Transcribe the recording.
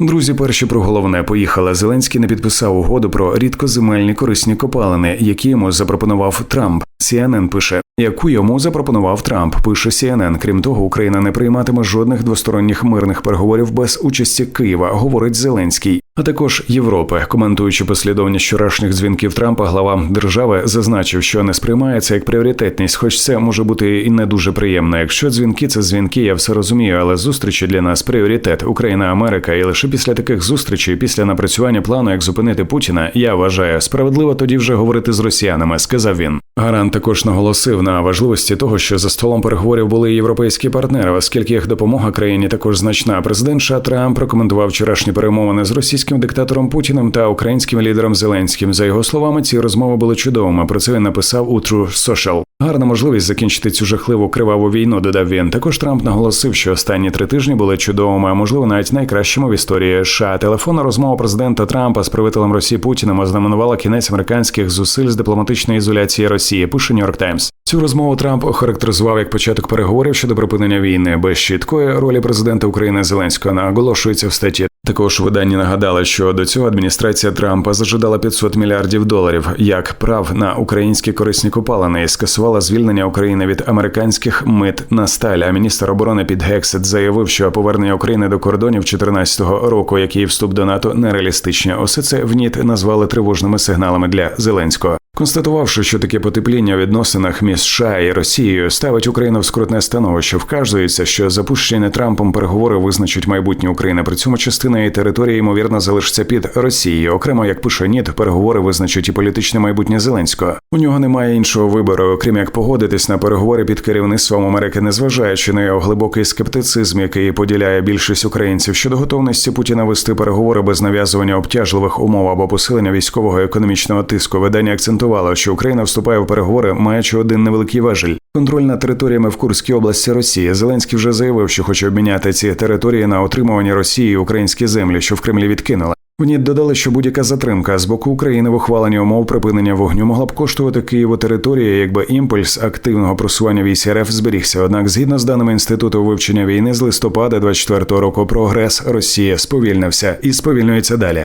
Друзі, перші про головне поїхали. Зеленський не підписав угоду про рідкоземельні корисні копалини, які йому запропонував Трамп. CNN пише, яку йому запропонував Трамп. Пише CNN. Крім того, Україна не прийматиме жодних двосторонніх мирних переговорів без участі Києва, говорить Зеленський. А також Європи, коментуючи послідовність вчорашніх дзвінків Трампа, глава держави зазначив, що не сприймається як пріоритетність, хоч це може бути і не дуже приємно. Якщо дзвінки це дзвінки, я все розумію, але зустрічі для нас пріоритет Україна, Америка, і лише після таких зустрічей, після напрацювання плану, як зупинити Путіна, я вважаю справедливо тоді вже говорити з росіянами, сказав він. Гарант також наголосив на важливості того, що за столом переговорів були європейські партнери, оскільки їх допомога країні також значна. Президент США Трамп прокоментував вчорашні перемовини з російським диктатором Путіним та українським лідером Зеленським. За його словами, ці розмови були чудовими. Про це він написав у True Social. Гарна можливість закінчити цю жахливу криваву війну. Додав він. Також Трамп наголосив, що останні три тижні були чудовими, а можливо навіть найкращими в історії США. Телефонна розмова президента Трампа з правителем Росії Путіним ознаменувала кінець американських зусиль з дипломатичної ізоляції Росії. Пише Нью-Йорк Таймс. Цю розмову Трамп охарактеризував як початок переговорів щодо припинення війни без чіткої ролі президента України Зеленського наголошується в статті. Також видання нагадали, що до цього адміністрація Трампа зажадала 500 мільярдів доларів як прав на українські корисні копалини і скасувала звільнення України від американських мит на сталь. А міністр оборони Під Гексет заявив, що повернення України до кордонів 2014 року, як і вступ до НАТО, нереалістичні. Усе це в НІТ назвали тривожними сигналами для Зеленського. Констатувавши, що таке потепління у відносинах між США і Росією ставить Україну в скрутне становище, вказується, що запущені Трампом переговори визначать майбутнє України. При цьому частина її території ймовірно залишиться під Росією. Окремо, як пише НІТ, переговори визначать і політичне майбутнє Зеленського. У нього немає іншого вибору, окрім як погодитись на переговори під керівництвом Америки, незважаючи на його глибокий скептицизм, який поділяє більшість українців щодо готовності Путіна вести переговори без нав'язування обтяжливих умов або посилення військового економічного тиску. Видання акцентувало, що Україна вступає в переговори, маючи один невеликий важель. Контроль над територіями в Курській області Росії. Зеленський вже заявив, що хоче обміняти ці території на отримування Росії українські землі, що в Кремлі відкинули. Вони додали, що будь-яка затримка з боку України в ухваленні умов припинення вогню могла б коштувати Києву території, якби імпульс активного просування військ РФ зберігся. Однак, згідно з даними інституту вивчення війни з листопада 24-го року, прогрес Росії сповільнився і сповільнюється далі.